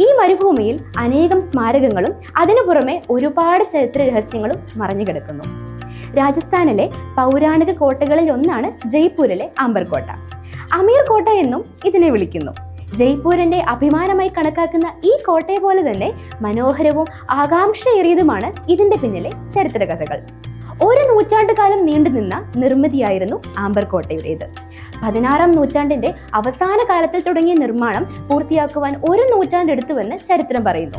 ഈ മരുഭൂമിയിൽ അനേകം സ്മാരകങ്ങളും അതിനു പുറമെ ഒരുപാട് ചരിത്ര രഹസ്യങ്ങളും മറഞ്ഞു കിടക്കുന്നു. രാജസ്ഥാനിലെ പൗരാണിക കോട്ടകളിൽ ഒന്നാണ് ജയ്പൂരിലെ ആംബർ കോട്ട അമീർ കോട്ട എന്നും ഇതിനെ വിളിക്കുന്നു. ജയ്പൂരിന്റെ അഭിമാനമായി കണക്കാക്കുന്ന ഈ കോട്ടയെ പോലെ തന്നെ മനോഹരവും ആകാംക്ഷയേറിയതുമാണ് ഇതിന്റെ പിന്നിലെ ചരിത്രകഥകൾ. ഒരു നൂറ്റാണ്ടുകാലം നീണ്ടുനിന്ന നിർമ്മിതിയായിരുന്നു ആംബർ കോട്ടയുടേത് പതിനാറാം നൂറ്റാണ്ടിന്റെ അവസാന കാലത്തിൽ തുടങ്ങിയ നിർമ്മാണം പൂർത്തിയാക്കുവാൻ ഒരു നൂറ്റാണ്ട് എടുത്തുവെന്ന് ചരിത്രം പറയുന്നു.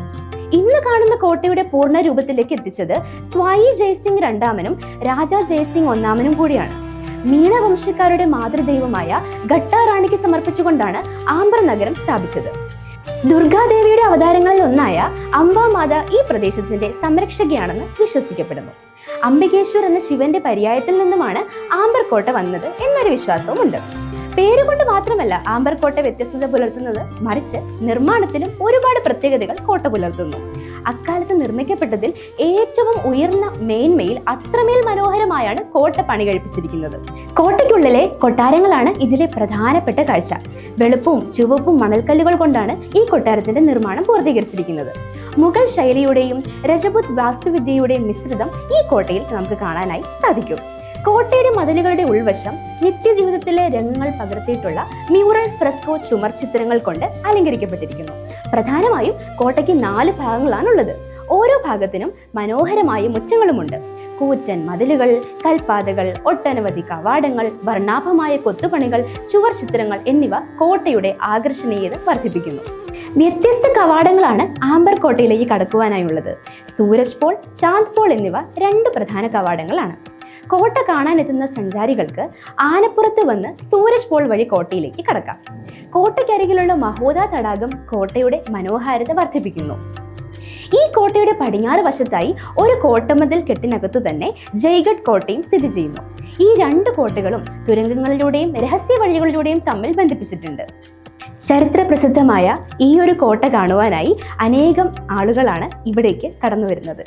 ഇന്ന് കാണുന്ന കോട്ടയുടെ പൂർണ രൂപത്തിലേക്ക് എത്തിച്ചത് സ്വായി ജയ്സിംഗ് രണ്ടാമനും രാജാ ജയ്സിംഗ് ഒന്നാമനും കൂടിയാണ്. മീണ വംശക്കാരുടെ മാതൃദൈവമായ ഘട്ടാറാണിക്ക് സമർപ്പിച്ചുകൊണ്ടാണ് ആംബർ നഗരം സ്ഥാപിച്ചത്. ദുർഗാദേവിയുടെ അവതാരങ്ങളിൽ ഒന്നായ അംബാമാത ഈ പ്രദേശത്തിന്റെ സംരക്ഷകയാണെന്ന് വിശ്വസിക്കപ്പെടുന്നു. അംബികേശ്വർ എന്ന ശിവന്റെ പര്യായത്തിൽ നിന്നുമാണ് ആംബർ കോട്ട വന്നത് എന്നൊരു വിശ്വാസവുമുണ്ട്. പേരുകൊണ്ട് മാത്രമല്ല ആംബർ കോട്ട വ്യത്യസ്തത പുലർത്തുന്നത് മറിച്ച് നിർമ്മാണത്തിലും ഒരുപാട് പ്രത്യേകതകൾ കോട്ട പുലർത്തുന്നു. അക്കാലത്ത് നിർമ്മിക്കപ്പെട്ടതിൽ ഏറ്റവും ഉയർന്ന മേന്മയിൽ അത്രമേൽ മനോഹരമായാണ് കോട്ട പണി കഴിപ്പിച്ചിരിക്കുന്നത് കോട്ടയ്ക്കുള്ളിലെ കൊട്ടാരങ്ങളാണ് ഇതിലെ പ്രധാനപ്പെട്ട കാഴ്ച. വെളുപ്പും ചുവപ്പും മണൽക്കല്ലുകൾ കൊണ്ടാണ് ഈ കൊട്ടാരത്തിന്റെ നിർമ്മാണം പൂർത്തീകരിച്ചിരിക്കുന്നത്. മുഗൾ ശൈലിയുടെയും രജപുത് വാസ്തുവിദ്യയുടെയും മിശ്രിതം ഈ കോട്ടയിൽ നമുക്ക് കാണാനായി സാധിക്കും. കോട്ടയുടെ മതിലുകളുടെ ഉൾവശം നിത്യജീവിതത്തിലെ രംഗങ്ങൾ പകർത്തിയിട്ടുള്ള മ്യൂറൽ ഫ്രെസ്കോ ചുമർ ചിത്രങ്ങൾ കൊണ്ട് അലങ്കരിക്കപ്പെട്ടിരിക്കുന്നു. പ്രധാനമായും കോട്ടയ്ക്ക് നാല് ഭാഗങ്ങളാണുള്ളത്. ഓരോ ഭാഗത്തിനും മനോഹരമായ മുറ്റങ്ങളുമുണ്ട്. കൂറ്റൻ മതിലുകൾ കൽപ്പാതകൾ ഒട്ടനവധി കവാടങ്ങൾ വർണാഭമായ കൊത്തുപണികൾ ചുവർ ചിത്രങ്ങൾ എന്നിവ കോട്ടയുടെ ആകർഷണീയത വർദ്ധിപ്പിക്കുന്നു. വ്യത്യസ്ത കവാടങ്ങളാണ് ആംബർ കോട്ടയിലേക്ക് കടക്കുവാനായുള്ളത്. സൂരജ് പോൾ ചാന്ദ് പോൾ എന്നിവ രണ്ട് പ്രധാന കവാടങ്ങളാണ്. കോട്ട കാണാനെത്തുന്ന സഞ്ചാരികൾക്ക് ആനപ്പുറത്ത് വന്ന് സൂരജ് പോൾ വഴി കോട്ടയിലേക്ക് കടക്കാം. കോട്ടയ്ക്കരികിലുള്ള മഹോദ തടാകം കോട്ടയുടെ മനോഹാരിത വർദ്ധിപ്പിക്കുന്നു. ഈ കോട്ടയുടെ പടിഞ്ഞാറ് വശത്തായി ഒരു കോട്ടമതിൽ കെട്ടിനകത്തു തന്നെ ജയ്ഗഡ് കോട്ടയും സ്ഥിതി ചെയ്യുന്നു. ഈ രണ്ട് കോട്ടകളും തുരങ്കങ്ങളിലൂടെയും രഹസ്യ വഴികളിലൂടെയും തമ്മിൽ ബന്ധിപ്പിച്ചിട്ടുണ്ട്. ചരിത്ര പ്രസിദ്ധമായ ഈ ഒരു കോട്ട കാണുവാനായി അനേകം ആളുകളാണ് ഇവിടേക്ക് കടന്നു വരുന്നത്